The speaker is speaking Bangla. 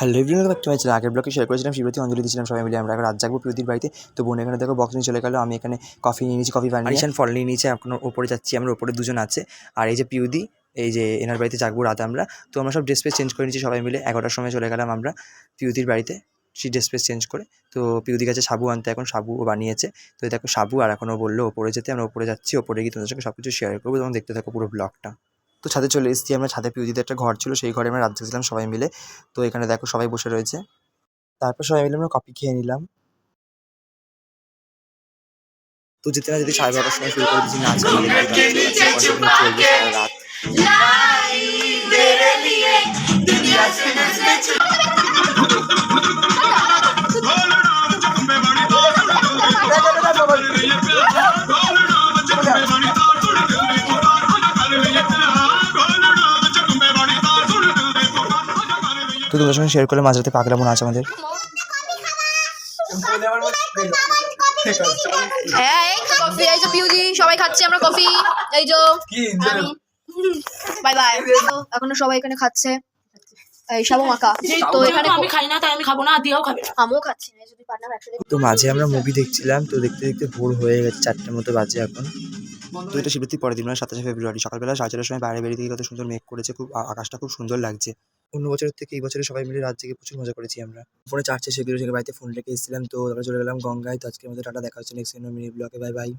Hello everyone back to my channel আগের ব্লগে শেয়ার করেছিলাম শিবরাত্রি অঞ্জলি দিয়েছিলাম, সবাই মিলে আমরা রাত জাগবো পিউদির বাড়িতে। তো বোন এখানে দেখো বক্স নিয়ে চলে গেলো, আমি এখানে কফি নিয়ে নিয়েছি কফি বানিয়ে। আরিশান ফল নিয়ে নিয়েছি, এখন ওপরে যাচ্ছি আমরা, ওপরে দুজন আছে। আর এই যে পিউদি এই যে এনার বাড়িতে জাগবো রাতে আমরা। তো আমরা সব ড্রেস পেস চেঞ্জ করে নিয়েছি, সবাই মিলে এগারোটার সময় চলে গেলাম আমরা পিউদির বাড়িতে। সেই ড্রেস পেস চেঞ্জ করে, তো পিউদি গেছে সাবু আনতে এখন সাবু বানিয়েছে। তো দেখো সাবু, আর এখনও বলল, ওপরে যেতে, আমরা ওপরে যাচ্ছি, ওপরে গিয়ে তোমাদের সঙ্গে সব কিছু শেয়ার করব, তখন দেখতে থাকো পুরো ব্লগটা তো ছাদে চলে এসেছি আমরা। ছাদে পিউদিতে একটা ঘর ছিল সেই ঘরে আমরা রাত গেছিলাম সবাই মিলে। তো এখানে দেখো সবাই বসে রয়েছে। তারপর সবাই মিলে আমরা কফি খেয়ে নিলাম। তো যেতে না যদি সাড়ে বারোটার সময় শুরু করে দিচ্ছি নাচ চলবে রাত। তো তোমাদের সঙ্গে শেয়ার করলে মাঝরাতে পাগলা মনে আছে আমাদের। হ্যাঁ এই তো কফি এই যে পিউজি সবাই খাচ্ছে আমরা কফি এই যে বাই বাই এখনও সবাই এখানে খাচ্ছে। এই সাবু মাখা। তো এখানে আমি খাই না তাই আমি খাব না আর খাবে আমিও খাচ্ছি না যদি পার্টনার একসাথে তো মাঝে আমরা মুভি দেখছিলাম তো দেখতে দেখতে ভোর হয়ে গেছে চারটের মতো বাজে এখন। তো এটা শিবরাত্রি পরের দিন মানে সাতাশে ফেব্রুয়ারি। সকালবেলা সাড়ে চারটার সময় বাইরে বেরিয়ে কত সুন্দর মেঘ করেছে খুব আকাশটা খুব সুন্দর লাগছে। অন্য বছরের থেকে এই বছরে সবাই মিলে রাত জেগে প্রচুর মজা করেছি আমরা। ফোনে চার্জে সেগুলো সেগুলো বাড়িতে ফোন রেখে এসেছিলাম, তো তারপরে চলে গেলাম গঙ্গায়। তো আজকের মধ্যে টাটা, দেখা হচ্ছে নেক্সট মিনি ব্লকে বাই বাই